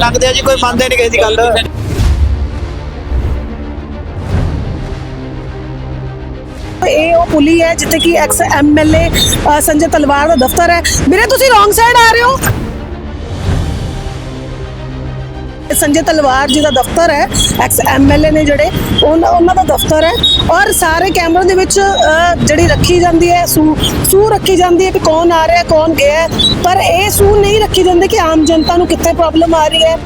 ਲੰਘਦੇ ਆ ਜੀ, ਕੋਈ ਮੰਨਦੇ ਨਹੀਂ ਕਿਸੇ ਦੀ ਗੱਲ। ਇਹ ਉਹ ਪੁਲੀ ਹੈ ਜਿੱਥੇ ਕਿ ਐਕਸ ਐਮਐਲਏ ਸੰਜੇ ਤਲਵਾਰ ਦਾ ਦਫ਼ਤਰ ਹੈ। ਵੀਰੇ, ਤੁਸੀਂ ਰੋਂਗ ਸਾਈਡ ਆ ਰਹੇ ਹੋ। ਸੰਜੇ ਤਲਵਾਰ ਜੀ ਦਾ ਦਫ਼ਤਰ ਹੈ, ਐਕਸ ਐਮਐਲਏ ਨੇ ਜਿਹੜੇ, ਉਹਨਾਂ ਦਾ ਦਫ਼ਤਰ ਹੈ ਔਰ ਸਾਰੇ ਕੈਮਰੇ ਦੇ ਵਿੱਚ ਜਿਹੜੀ ਰੱਖੀ ਜਾਂਦੀ ਹੈ, ਸੂ ਸੂ ਰੱਖੀ ਜਾਂਦੀ ਹੈ ਕਿ ਕੌਣ ਆ ਰਿਹਾ, ਕੌਣ ਗਿਆ ਪਰ ਇਹ ਸੂ ਨਹੀਂ ਰੱਖੀ ਜਾਂਦੀ ਕਿ ਆਮ ਜਨਤਾ ਨੂੰ ਕਿੱਥੇ ਪ੍ਰੋਬਲਮ ਆ ਰਹੀ ਹੈ।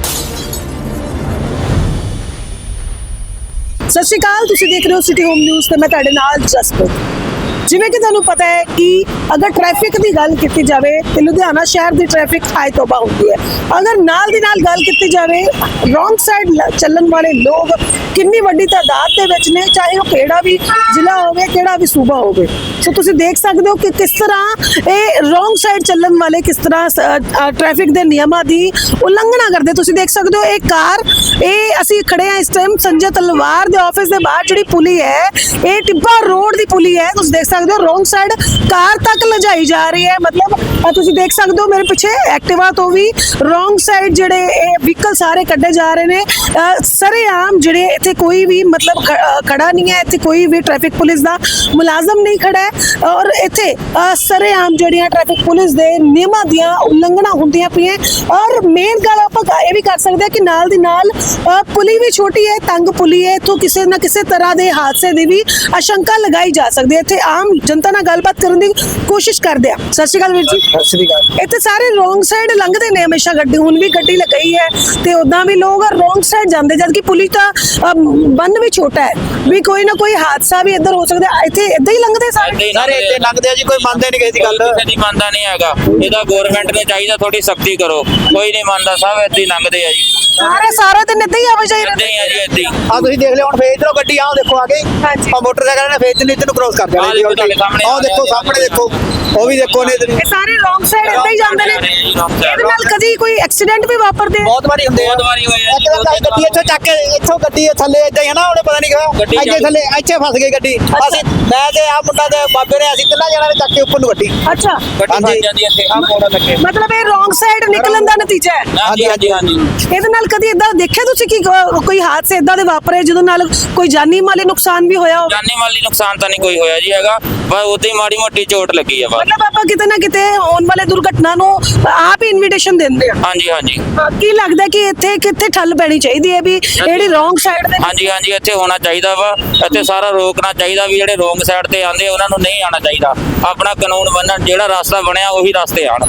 ਸਤਿ ਸ਼੍ਰੀ ਅਕਾਲ, ਤੁਸੀਂ ਦੇਖ ਰਹੇ ਹੋ ਸਿਟੀ ਹੋਮ ਨਿਊਜ਼ ਤੇ ਮੈਂ ਤੁਹਾਡੇ ਨਾਲ ਜਸਪ੍ਰੀਤ। ਜਿਵੇਂ ਕਿ ਤੁਹਾਨੂੰ ਪਤਾ ਹੈ ਕਿ ਅਗਰ ਟ੍ਰੈਫਿਕ ਦੀ ਗੱਲ ਕੀਤੀ ਜਾਵੇ ਤੇ ਲੁਧਿਆਣਾ ਸ਼ਹਿਰ ਦੀ ਟ੍ਰੈਫਿਕ ਹਾਈ ਤੋਬਾ ਹੁੰਦੀ ਹੈ। ਅਗਰ ਨਾਲ ਦੀ ਨਾਲ ਗੱਲ ਕੀਤੀ ਜਾਵੇ ਰੋਂਗ ਸਾਈਡ ਚੱਲਣ ਵਾਲੇ ਲੋਕ ਕਿੰਨੀ ਵੱਡੀ ਤਾਦਾਦ ਦੇ ਵਿੱਚ ਨੇ, ਚਾਹੇ ਉਹ ਕਿਹੜਾ ਵੀ ਜ਼ਿਲ੍ਹਾ ਹੋਵੇ, ਕਿਹੜਾ ਵੀ ਸੂਬਾ ਹੋਵੇ। ਸੋ ਤੁਸੀਂ ਦੇਖ ਸਕਦੇ ਹੋ ਕਿ ਕਿਸ ਤਰ੍ਹਾਂ ਇਹ ਰੋਂਗ ਸਾਈਡ ਚੱਲਣ ਵਾਲੇ ਕਿਸ ਤਰ੍ਹਾਂ ਟ੍ਰੈਫਿਕ ਦੇ ਨਿਯਮਾਂ ਦੀ ਉਲੰਘਣਾ ਕਰਦੇ। ਤੁਸੀਂ ਦੇਖ ਸਕਦੇ ਹੋ, ਇਹ ਕਾਰ, ਇਹ ਅਸੀਂ ਖੜੇ ਆ ਇਸ ਟਾਈਮ ਸੰਜੇ ਤਲਵਾਰ ਦੇ ਆਫਿਸ ਦੇ ਬਾਹਰ ਜਿਹੜੀ ਪੁਲੀ ਹੈ, ਇਹ ਟਿੱਬਾ ਰੋਡ ਦੀ ਪੁਲੀ ਹੈ। ਤੁਸੀਂ ਦੇਖ ਸਕਦੇ ਹੋ ਰੋਂਗ ਸਾਈਡ ਕਾਰ ਤੱਕ ਲਜਾਈ ਜਾ ਰਹੀ ਹੈ। ਮਤਲਬ ਤੁਸੀਂ ਦੇਖ ਸਕਦੇ ਹੋ ਮੇਰੇ ਪਿੱਛੇ ਐਕਟਿਵਾ ਤੋਂ ਵੀ ਰੋਂਗ ਸਾਈਡ ਜਿਹੜੇ ਇਹ ਵਹੀਕਲ ਸਾਰੇ ਕੱਢੇ ਜਾ ਰਹੇ ਨੇ। ਸਰੇਆਮ ਜਿਹੜੇ ਇੱਥੇ ਕੋਈ ਵੀ ਮਤਲਬ ਖੜਾ ਨਹੀਂ ਹੈ, ਇੱਥੇ ਕੋਈ ਵੀ ਟ੍ਰੈਫਿਕ ਪੁਲਿਸ ਦਾ ਮੁਲਾਜ਼ਮ ਨਹੀਂ ਖੜਾ ਹੈ। ਔਰ ਇੱਥੇ ਸਰੇਆਮ ਜਿਹੜੀਆਂ ਟ੍ਰੈਫਿਕ ਪੁਲਿਸ ਦੇ ਨਿਯਮਾਂ ਦੀਆਂ ਉਲੰਘਣਾ ਹੁੰਦੀਆਂ ਪਈਆਂ ਔਰ ਮੇਨ ਗੱਲ ਆਪਾਂ ਇਹ ਵੀ ਕਰ ਸਕਦੇ ਹਾਂ ਕਿ ਨਾਲ ਦੀ ਨਾਲ ਪੁਲੀ ਵੀ ਛੋਟੀ ਹੈ, ਤੰਗ ਪੁਲੀ ਹੈ। ਇੱਥੋਂ ਕਿਸੇ ਨਾ ਕਿਸੇ ਤਰ੍ਹਾਂ ਦੇ ਹਾਦਸੇ ਦੀ ਵੀ ਆਸ਼ੰਕਾ ਲਗਾਈ ਜਾ ਸਕਦੀ ਹੈ। ਇੱਥੇ ਆਮ ਜਨਤਾ ਨਾਲ ਗੱਲਬਾਤ ਕਰਨ ਦੀ ਕੋਸ਼ਿਸ਼ ਕਰਦੇ ਆ। ਸਤਿ ਸ਼੍ਰੀ ਅਕਾਲ ਵੀਰ ਜੀ। ਸਤਿ ਸ੍ਰੀ ਅਕਾਲ। ਇੱਥੇ ਸਾਰੇ ਰੋਂਗ ਸਾਈਡ ਲੰਘਦੇ ਨੇ ਹਮੇਸ਼ਾ ਗੱਡੀ ਹੁਣ ਵੀ ਗੱਡੀ ਲਗਾਈ ਹੈ ਤੇ ਉਦਾਂ ਵੀ ਲੋਕ ਰੋਂਗ ਸਾਈਡ ਜਾਂਦੇ ਜਦ ਕਿ ਪੁਲਿਸ ਦਾ ਬੰਦ ਵੀ ਛੋਟਾ ਹੈ। ਵੀ ਕੋਈ ਨਾ ਕੋਈ ਹਾਦਸਾ ਵੀ ਇੱਧਰ ਹੋ ਸਕਦਾ। ਇੱਥੇ ਇਦਾਂ ਹੀ ਲੰਘਦੇ ਸਾਰੇ? ਸਾਰੇ ਇੱਥੇ ਲੰਘਦੇ ਆ ਜੀ ਕੋਈ ਮੰਨਦੇ ਨਹੀਂ ਕਿਸੇ ਦੀ ਗੱਲ। ਕਿਸੇ ਦੀ ਮੰਨਦਾ ਨਹੀਂ ਹੈਗਾ। ਇਹਦਾ ਗਵਰਨਮੈਂਟ ਨੂੰ ਚਾਹੀਦਾ ਥੋੜੀ ਸਖਤੀ ਕਰੋ। ਕੋਈ ਨਹੀਂ ਮੰਨਦਾ ਸਭ ਏਦਾਂ ਹੀ ਲੰਘਦੇ ਆ ਜੀ। ਸਾਰੇ ਸਾਰੇ ਦਿਨ ਇਦਾਂ ਹੀ ਆਵਾਜਾਈ ਏਦਾਂ ਹੀ ਆ ਜੀ ਹੀ। ਆ ਤੁਸੀਂ ਦੇਖ ਲਿਓ ਹੁਣ ਫੇਰ ਇਧਰੋਂ ਗੱਡੀ ਆਹ ਦੇਖੋ ਆ ਗਈ ਹਾਂਜੀ। ਆ ਮੋਟਰਸਾਈਕਲ ਨੇ ਫੇਰ ਨਹੀਂ ਤੈਨੂੰ ਕ੍ਰੋਸ ਕਰ ਦੇਣਾ ਆਹ ਦੇਖੋ ਤੁਹਾਡੇ ਸਾਹਮਣੇ ਆਹ ਦੇਖੋ ਸਾਹਮਣੇ ਦੇਖੋ ਉਹ ਵੀ ਦੇਖੋ ਨੇ ਇਹ ਸਾਰੇ ਰੋਂਗ ਸਾਈਡ ਇਦਾਂ ਹੀ ਜਾਂਦੇ ਨੇ। ਇਹਦੇ ਨਾਲ ਕਦੀ ਕੋਈ ਐਕਸੀਡੈਂਟ ਵੀ ਵਾਪਰਦੇ ਆ। ਬਹੁਤ ਵਾਰੀ ਹੁੰਦੇ ਆ। ਬਹੁਤ ਵਾਰੀ ਹੋਏ ਆ ਗੱਡੀ ਇੱਥੋਂ ਚੱਕ ਕੇ ਇੱਥੋਂ ਗੱਡੀ ਥੱਲੇ ਇਦਾਂ ਹੀ ਹੈ ਨਾ ਉਹਨੇ ਪਤਾ ਨਹੀਂ ਕਿਹਾ। ਅੱਗੇ ਚੱਲ- ਥੱਲੇ ਇੱਥੇ ਫਸ ਗਈ ਗੱਡੀ। ਅਸੀਂ ਮੈਂ ਤੇ ਆ ਮੁੰਡਾ ਤੇ ਬਾਬੇ ਨੇ ਅਸੀਂ ਤਿੰਨਾਂ ਜਣਾਂ ਨੇ ਚੱਕ ਕੇ ਉੱਪਰ ਨੂੰ ਗੱਡੀ। ਅੱਛਾ। ਗੱਡੀ ਫਸ ਜਾਂਦੀ ਇੱਥੇ। ਆ ਮੋੜਾ ਲੱਗੇ। ਮਤਲਬ ਇਹ ਰੋਂਗ ਸਾਈਡ ਨਿਕਲਣ ਦਾ ਨਤੀਜਾ ਹੈ। ਹਾਂਜੀ ਹਾਂਜੀ ਹਾਂਜੀ ਇਹਦੇ ਨਾਲ ਕਦੀ ਇਦਾਂ ਦੇਖਿਆ ਤੁਸੀਂ ਕਿ ਕੋਈ ਹਾਦਸੇ ਇਦਾਂ ਦੇ ਵਾਪਰੇ ਜਿਹਦੇ ਨਾਲ ਕੋਈ ਜਾਨੀ ਮਾਲੀ ਨੁਕਸਾਨ ਵੀ ਹੋਇਆ ਹੋਵੇ? ਜਾਨੀ ਮਾਲੀ ਨੁਕਸਾਨ ਤਾਂ ਨਹੀਂ ਕੋਈ ਹੋਇਆ ਜੀ ਹੈਗਾ। ਬਸ ਉਤੇ ਹੀ ਮਾੜੀ ਮੋਟੀ ਚੋਟ ਲੱਗੀ ਆ ਬਸ। ਮਤਲਬ ਆਪਾਂ ਕਿਤੇ ਨਾ ਕਿਤੇ ਹੋਣ ਵਾਲੇ ਦੁਰਘਟਨਾ ਨੂੰ ਆਪ ਹੀ ਇਨਵੀਟੇਸ਼ਨ ਦਿੰਦੇ ਆ। ਹਾਂਜੀ ਹਾਂਜੀ। ਹਾਂ, ਕੀ ਲੱਗਦਾ ਕਿ ਇੱਥੇ ਕਿੱਥੇ ਠੱਲ ਪੈਣੀ ਚਾਹੀਦੀ ਹੈ ਵੀ ਜਿਹੜੀ ਰੋਂਗ ਸਾਈਡ ਦੇ ਹਾਂਜੀ ਹਾਂਜੀ ਇੱਥੇ ਹੋਣਾ ਚਾਹੀਦਾ ਵਾ। ਇੱਥੇ ਸਾਰਾ ਰੋਕਣਾ ਚਾਹੀਦਾ ਵੀ ਜਿਹੜੇ ਰੋਂਗ ਸਾਈਡ ਤੇ ਆਂਦੇ ਉਹਨਾਂ ਨੂੰ ਨਹੀਂ ਆਉਣਾ ਚਾਹੀਦਾ। ਆਪਣਾ ਕਾਨੂੰਨ ਬੰਨਣ ਜਿਹੜਾ ਰਸਤਾ ਬਣਿਆ ਉਹੀ ਰਸਤੇ ਆਣ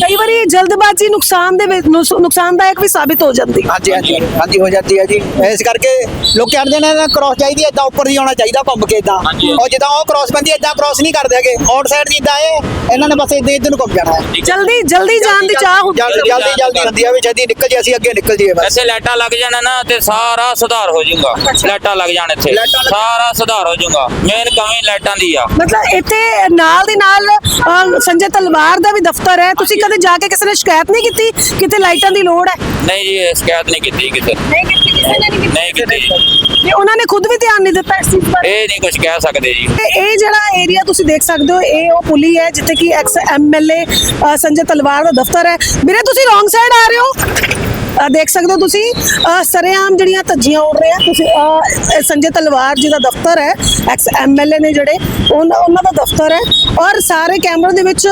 ਕਈ ਵਾਰੀ ਜਲਦਬਾਜ਼ੀ ਨੁਕਸਾਨ ਦੇ ਵਿੱਚ ਨੁਸ- ਨੁਕਸਾਨਦਾਇਕ ਵੀ ਸਾਬਿਤ ਹੋ ਜਾਂਦੀ। ਹੈ ਹਾਂਜੀ ਹਾਂਜੀ ਹਾਂਜੀ ਹੋ ਜਾਂਦੀ ਹੈ ਜੀ। ਇਸ ਕਰਕੇ ਲੋਕ ਕਹਿੰਦੇ ਨੇ ਨਾ ਕ੍ਰਾਸ ਚਾਹੀਦੀ ਹੈ ਇਦਾਂ ਉੱਪਰ ਦੀ ਆਉਣਾ ਚਾਹੀਦਾ ਘੁੰਮ ਕੇ ਇਦਾਂ ਹਾਂਜੀ। ਉਹ ਜਿੱਦਾਂ ਉਹ ਕ੍ਰਾਸ ਪੈਂਦੀ ਇਦਾਂ ਕ੍ਰਾਸ ਨਹੀਂ ਕਰਦੇ ਹੈਗੇ। ਆਊਟ ਸਾਈਡ ਦੀ ਇਦਾਂ ਇਹ ਇਹਨਾਂ ਨੇ ਬਸ ਇਦਾਂ ਇੱਧਰ ਨੂੰ ਘੁੰਮ ਜਾਣਾ ਹੈ। ਜਲਦੀ ਜਲਦੀ ਜਾਣ ਦੀ ਚਾਹ ਹੁੰਦੀ ਹੈ ਜਲਦੀ ਜਲਦੀ ਜਲਦੀ ਹੁੰਦੀ ਹੈ ਵੀ ਛੇਤੀ ਨਿਕਲ ਜੀ ਅਸੀਂ ਅੱਗੇ ਨਿਕਲ ਜੀਏ ਬਸ। ਇੱਥੇ ਲਾਈਟਾਂ ਲੱਗ ਜਾਣ ਨਾ ਤੇ ਸਾਰਾ ਸੁਧਾਰ ਹੋ ਜਾਊਗਾ। ਲਾਈਟਾਂ ਲੱਗ ਜਾਣ ਇੱਥੇ। ਲਾਈਟਾਂ ਲੱਗ- ਸਾਰਾ ਸੁਧਾਰ ਹੋ ਜਾਊਗਾ। ਮੇਨ ਕਮੀ ਲਾਈਟਾਂ ਦੀ ਆ। ਮਤਲਬ ਇੱਥੇ ਨਾਲ ਦੀ ਨਾਲ ਅਹ, ਸੰਜੇ ਤਲਵਾਰ ਦਾ ਵੀ ਦਫ਼ਤਰ ਹੈ। ਤੁਸੀਂ ਕਦੇ ਜਾ ਕੇ ਕਿਸੇ ਨੇ ਸ਼ਿਕਾਇਤ ਨਹੀਂ ਕੀਤੀ ਕਿਤੇ ਲਾਈਟਾਂ ਦੀ ਲੋੜ ਹੈ? ਨਹੀਂ ਜੀ ਇਹ ਸ਼ਿਕਾਇਤ ਨਹੀਂ ਕੀਤੀ ਕਿਸੇ ਨਹੀਂ ਕੀਤੀ ਕਿਸੇ ਨੇ ਨਹੀਂ ਨਹੀਂ ਕੀਤੀ। ਜੀ। ਤੇ ਉਹਨਾਂ ਨੇ ਖੁਦ ਵੀ ਧਿਆਨ ਨਹੀਂ ਦਿੱਤਾ ਇਸ ਚੀਜ਼ ਬਾਰੇ। ਇਹ ਨਹੀਂ ਕੁਝ ਕਹਿ ਸਕਦੇ ਜੀ। ਤੇ ਇਹ ਜਿਹੜਾ ਏਰੀਆ ਤੁਸੀਂ ਦੇਖ ਸਕਦੇ ਹੋ, ਇਹ ਉਹ ਪੁਲੀ ਹੈ, ਜਿੱਥੇ ਕਿ ਐਕਸ ਐਮਐਲਏ ਸੰਜੇ ਤਲਵਾਰ ਦਾ ਦਫ਼ਤਰ ਹੈ। ਵੀਰੇ, ਤੁਸੀਂ ਰੋਂਗ ਸਾਈਡ ਆ ਰਹੇ ਹੋ। ਦੇਖ ਸਕਦੇ ਹੋ ਤੁਸੀਂ ਅਹ ਜਿਹੜੀਆਂ ਧੱਜੀਆਂ ਉੱਡ ਰਹੇ ਤੁਸੀਂ ਸੰਜੇ ਤਲਵਾਰ ਜੀ ਦਾ ਦਫ਼ਤਰ ਹੈ ਐਕਸ ਐਮਐਲਏ ਨੇ ਜਿਹੜੇ ਉਹਨਾਂ ਉਹਨਾਂ ਦਾ ਦਫ਼ਤਰ ਹੈ, ਔਰ ਸਾਰੇ ਕੈਮਰੇ ਦੇ ਵਿੱਚ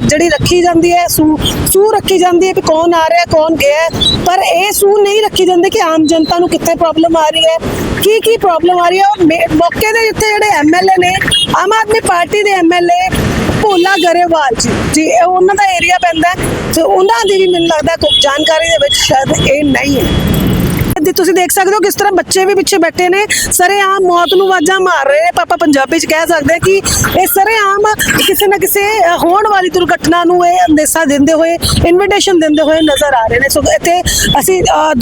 ਜਿਹੜੀ ਰੱਖੀ ਜਾਂਦੀ ਹੈ, ਸੂ ਸੂ ਰੱਖੀ ਜਾਂਦੀ ਹੈ ਕਿ ਕੌਣ ਆ ਰਿਹਾ, ਕੌਣ ਗਿਆ ਹੈ। ਪਰ ਇਹ ਸੂ ਨਹੀਂ ਰੱਖੀ ਜਾਂਦੀ ਕਿ ਆਮ ਜਨਤਾ ਨੂੰ ਕਿੱਥੇ ਪ੍ਰੋਬਲਮ ਆ ਰਹੀ ਹੈ, ਕੀ ਕੀ ਪ੍ਰੋਬਲਮ ਆ ਰਹੀ ਹੈ ਔਰ ਮੇ- ਮੌਕੇ ਦੇ ਇੱਥੇ ਜਿਹੜੇ ਐਮਐਲਏ ਨੇ, ਆਮ ਆਦਮੀ ਪਾਰਟੀ ਦੇ ਐਮਐਲਏ ਭੋਲਾ ਗਰੇਵਾਲ ਜੀ ਜੀ ਉਹਨਾਂ ਦਾ ਏਰੀਆ ਪੈਂਦਾ ਤੇ ਉਹਨਾਂ ਦੀ ਵੀ ਮੈਨੂੰ ਲੱਗਦਾ ਜਾਣਕਾਰੀ ਦੇ ਵਿੱਚ ਸ਼ਾਇਦ ਇਹ ਨਹੀਂ ਹੈ। ਤੁਸੀਂ ਦੇਖ ਸਕਦੇ ਹੋ ਕਿਸ ਤਰ੍ਹਾਂ ਬੱਚੇ ਵੀ ਪਿੱਛੇ ਬੈਠੇ ਨੇ। ਸਰੇਆਮ ਮੌਤ ਨੂੰ ਆਵਾਜ਼ਾਂ ਮਾਰ ਰਹੇ ਨੇ। ਪਾਪਾ ਪੰਜਾਬੀ ਚ ਕਹਿ ਸਕਦੇ ਕਿ ਇਹ ਸਰੇਆਮ ਕਿਸੇ ਨਾ ਕਿਸੇ ਹੋਣ ਵਾਲੀ ਦੁਰਘਟਨਾ ਨੂੰ ਇਹ ਅੰਦੇਸ਼ਾ ਦਿੰਦੇ ਹੋਏ ਇਨਵੀਟੇਸ਼ਨ ਦਿੰਦੇ ਹੋਏ ਨਜ਼ਰ ਆ ਰਹੇ ਨੇ। ਸੋ ਇੱਥੇ ਅਸੀਂ ਅ,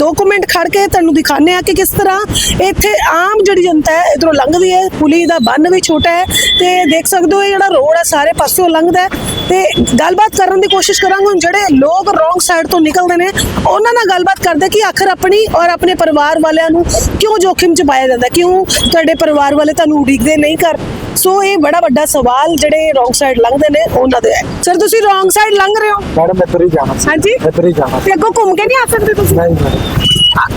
ਖੜ ਕੇ ਤੁਹਾਨੂੰ ਦਿਖਾਣੇ ਆ ਕਿ ਕਿਸ ਤਰ੍ਹਾਂ ਇੱਥੇ ਆਮ ਜਿਹੜੀ ਜਨਤਾ ਹੈ ਇਧਰੋਂ ਲੰਘਦੀ ਹੈ। ਪੁਲੀ ਦਾ ਬੰਨ ਵੀ ਛੋਟਾ ਹੈ ਤੇ ਦੇਖ ਸਕਦੇ ਹੋ ਇਹ ਜਿਹੜਾ ਰੋਡ ਹੈ ਸਾਰੇ ਪਾਸਿਓਂ ਲੰਘਦਾ ਹੈ। ਤੇ ਗੱਲਬਾਤ ਕਰਨ ਦੀ ਕੋਸ਼ਿਸ਼ ਕਰਾਂਗੇ। ਹੁਣ ਜਿਹੜੇ ਲੋਕ ਰੋਂਗ ਸਾਈਡ ਤੋਂ ਨਿਕਲਦੇ ਨੇ ਉਹਨਾਂ ਨਾਲ ਗੱਲਬਾਤ ਕਰਦੇ ਕਿ ਆਖਰ ਆਪਣੀ ਔਰ ਆਪਣੇ ਪਰਿਵਾਰ ਵਾਲਿਆਂ ਨੂੰ ਕਿਉਂ ਜੋਖਿਮ ਚ ਪਾਇਆ ਜਾਂਦਾ? ਕਿਉਂ ਤੁਹਾਡੇ ਪਰਿਵਾਰ ਵਾਲੇ ਤੁਹਾਨੂੰ ਉਡੀਕਦੇ ਨਹੀਂ ਕਰ ਸੋ ਇਹ ਬੜਾ ਵੱਡਾ ਸਵਾਲ ਜਿਹੜੇ ਰੋਂਗ ਸਾਈਡ ਲੰਘਦੇ ਨੇ ਉਹਨਾਂ ਦੇ ਹੈ। ਸਰ ਤੁਸੀਂ ਰੋਂਗ ਸਾਈਡ ਲੰਘ ਰਹੇ ਹੋ? ਮੈਡਮ ਇੱਧਰ ਹੀ ਜਾਣਾ ਸੀ। ਹਾਂਜੀ? ਇੱਧਰ ਹੀ ਜਾਣਾ ਤੇ ਅੱਗੋਂ ਘੁੰਮ ਕੇ ਨਹੀਂ ਆ ਸਕਦੇ ਤੁਸੀਂ? ਨਹੀਂ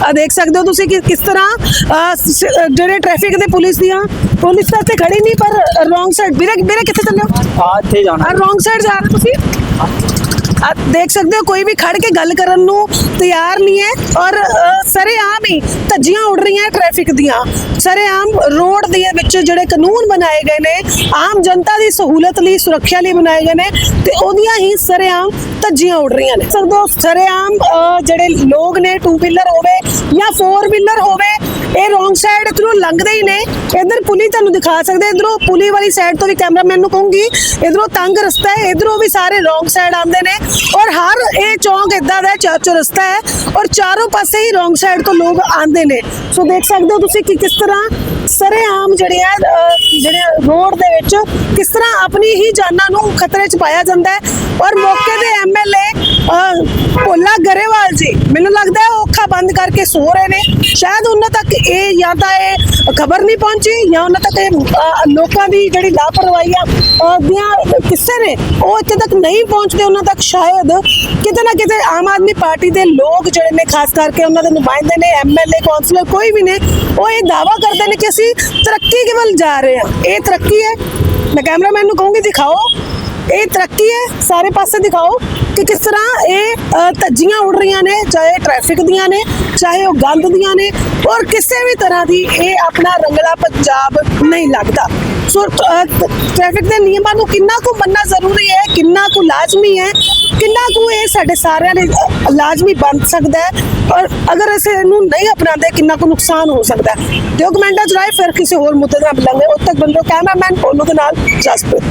ਆ ਦੇਖ ਸਕਦੇ ਹੋ ਤੁਸੀਂ ਕਿ ਕਿਸ ਤਰ੍ਹਾਂ ਅਹ, ਸ- ਅਹ, ਜਿਹੜੇ ਟ੍ਰੈਫਿਕ ਦੇ ਪੁਲਿਸ ਦੀਆਂ ਪੁਲਿਸ ਤਾਂ ਇੱਥੇ ਖੜੀ ਨਹੀਂ ਪਰ ਰੋਂਗ ਸਾਈਡ ਵੀਰੇ ਵੀਰੇ ਕਿੱਥੇ ਚੱਲੇ ਹੋ? ਆ ਇੱਥੇ ਜਾਣਾ। ਆ ਰੋਂਗ ਸਾਈਡ ਜਾ ਰਹੇ ਹੋ ਤੁਸੀਂ? ਆ ਦੇਖ ਸਕਦੇ ਹੋ ਕੋਈ ਵੀ ਖੜ ਕੇ ਗੱਲ ਕਰਨ ਨੂੰ ਤਿਆਰ ਨਹੀਂ ਹੈ ਔਰ ਅ, ਸਰੇਆਮ ਹੀ ਧੱਜੀਆਂ ਉੱਡ ਰਹੀਆਂ ਟ੍ਰੈਫਿਕ ਦੀਆਂ। ਸਰੇਆਮ ਰੋਡ ਦੇ ਵਿੱਚ ਜਿਹੜੇ ਕਾਨੂੰਨ ਬਣਾਏ ਗਏ ਨੇ ਆਮ ਜਨਤਾ ਦੀ ਸਹੂਲਤ ਲਈ ਸੁਰੱਖਿਆ ਲਈ ਬਣਾਏ ਗਏ ਨੇ ਤੇ ਉਹਦੀਆਂ ਹੀ ਸਰੇਆਮ ਧੱਜੀਆਂ ਉੱਡ ਰਹੀਆਂ ਨੇ। ਸਕਦੇ ਹੋ ਸਰੇਆਮ ਜਿਹੜੇ ਲੋਕ ਨੇ ਟੂ ਵੀਲਰ ਹੋਵੇ ਜਾਂ ਫੋਰ ਵੀਲਰ ਹੋਵੇ ਇਹ ਰੋਂਗ ਸਾਈਡ ਇਧਰੋਂ ਲੰਘਦੇ ਹੀ ਨੇ। ਇਧਰ ਪੁਲੀ ਤੁਹਾਨੂੰ ਦਿਖਾ ਸਕਦੇ ਇਧਰੋਂ ਪੁਲੀ ਵਾਲੀ ਸਾਈਡ ਤੋਂ ਵੀ ਕੈਮਰਾਮੈਨ ਨੂੰ ਕਹੂੰਗੀ ਇਧਰੋਂ ਤੰਗ ਰਸਤਾ ਹੈ ਇਧਰੋਂ ਵੀ ਸਾਰੇ ਰੋਂਗ ਸਾਈਡ ਆਉਂਦੇ ਨੇ। ਔਰ ਹਰ ਇਹ ਚੌਂਕ ਇਦਾਂ ਦਾ ਚਾਰ ਰਸਤਾ ਹੈ ਔਰ ਚਾਰੋਂ ਪਾਸੇ ਹੀ ਰੋਂਗ ਸਾਈਡ ਤੋਂ ਲੋਕ ਆਉਂਦੇ ਨੇ। ਸੋ ਦੇਖ ਸਕਦੇ ਹੋ ਤੁਸੀਂ ਕਿ ਕਿਸ ਤਰ੍ਹਾਂ ਸਰੇਆਮ ਜਿਹੜੇ ਆ ਅਹ, ਜਿਹੜੇ ਰੋਡ ਦੇ ਵਿੱਚ ਕਿਸ ਤਰ੍ਹਾਂ ਆਪਣੀ ਹੀ ਜਾਨਾਂ ਨੂੰ ਖਤਰੇ 'ਚ ਪਾਇਆ ਜਾਂਦਾ ਹੈ। ਔਰ ਮੌਕੇ ਦੇ ਐਮਐਲਏ ਭੋਲਾ ਗਰੇਵਾਲ ਜੀ, ਮੈਨੂੰ ਲੱਗਦਾ ਹੈ ਉਹ ਬੰਦ ਕਰਕੇ ਸੋ ਰਹੇ ਨੇ। ਸ਼ਾਇਦ ਉਹਨਾਂ ਤੱਕ ਇਹ ਜਾਂ ਤਾਂ ਇਹ ਖਬਰ ਨਹੀਂ ਪਹੁੰਚੀ ਜਾਂ ਉਹਨਾਂ ਤੱਕ ਇਹ ਲੋਕਾਂ ਦੀ ਜਿਹੜੀ ਲਾਪਰਵਾਹੀ ਆ ਦੀਆਂ ਕਿੱਸੇ ਨੇ, ਉਹ ਇੱਥੇ ਤੱਕ ਨਹੀਂ ਪਹੁੰਚਦੇ। ਉਹਨਾਂ ਤੱਕ ਸ਼ਾਇਦ ਕਿਤੇ ਨਾ ਕਿਤੇ ਆਮ ਆਦਮੀ ਪਾਰਟੀ ਦੇ ਲੋਕ ਜਿਹੜੇ ਨੇ, ਖਾਸ ਕਰਕੇ ਉਹਨਾਂ ਦੇ ਨੁਮਾਇੰਦੇ ਨੇ ਐਮਐਲਏ ਕਾਉਂਸਲਰ ਕੋਈ ਵੀ ਨੇ, ਉਹ ਇਹ ਦਾਵਾ ਕਰਦੇ ਨੇ ਕਿ ਅਸੀਂ ਤਰੱਕੀ ਕੇ ਵੱਲ ਜਾ ਰਹੇ ਹਾਂ। ਇਹ ਤਰੱਕੀ ਹੈ। ਮੈਂ ਕੈਮਰਾਮੈਨ ਨੂੰ ਕਹੂੰਗੀ ਦਿਖਾਓ। ਇਹ ਤਰੱਕੀ ਹੈ। ਸਾਰੇ ਪਾਸੇ ਦਿਖਾਓ ਕਿ ਕਿਸ ਤਰ੍ਹਾਂ ਇਹ ਧੱਜੀਆਂ ਉੱਡ ਰਹੀਆਂ ਨੇ ਚਾਹੇ ਟ੍ਰੈਫਿਕ ਦੀਆਂ ਨੇ ਚਾਹੇ ਉਹ ਗੰਦ ਦੀਆਂ ਨੇ ਔਰ ਕਿਸੇ ਵੀ ਤਰ੍ਹਾਂ ਦੀ ਇਹ ਆਪਣਾ ਰੰਗਲਾ ਪੰਜਾਬ ਨਹੀਂ ਲੱਗਦਾ। ਸੋ ਅ, ਟ੍ਰੈਫਿਕ ਦੇ ਨਿਯਮਾਂ ਨੂੰ ਕਿੰਨਾ ਕੁ ਮੰਨਣਾ ਜ਼ਰੂਰੀ ਹੈ ਕਿੰਨਾ ਕੁ ਲਾਜ਼ਮੀ ਹੈ ਕਿੰਨਾ ਕੁ ਇਹ ਸਾਡੇ ਸਾਰਿਆਂ ਲਈ ਲਾਜ਼ਮੀ ਬਣ ਸਕਦਾ ਹੈ? ਔਰ ਅਗਰ ਅਸੀਂ ਇਹਨੂੰ ਨਹੀਂ ਅਪਣਾਉਂਦੇ, ਕਿੰਨਾ ਕੁ ਨੁਕਸਾਨ ਹੋ ਸਕਦਾ ਹੈ? ਦਿਓ ਕਮੈਂਟਾਂ ਚ ਰਾਏ ਫਿਰ ਕਿਸੇ ਹੋਰ ਮੁੱਦੇ ਨਾਲ ਮਿਲਾਂਗੇ। ਉਦ ਤੱਕ ਬੰਦੋ ਕੈਮਰਾਮੈਨ ਕੋਲੋਂ ਦੇ ਨਾਲ ਜਸਪ੍ਰੀਤ।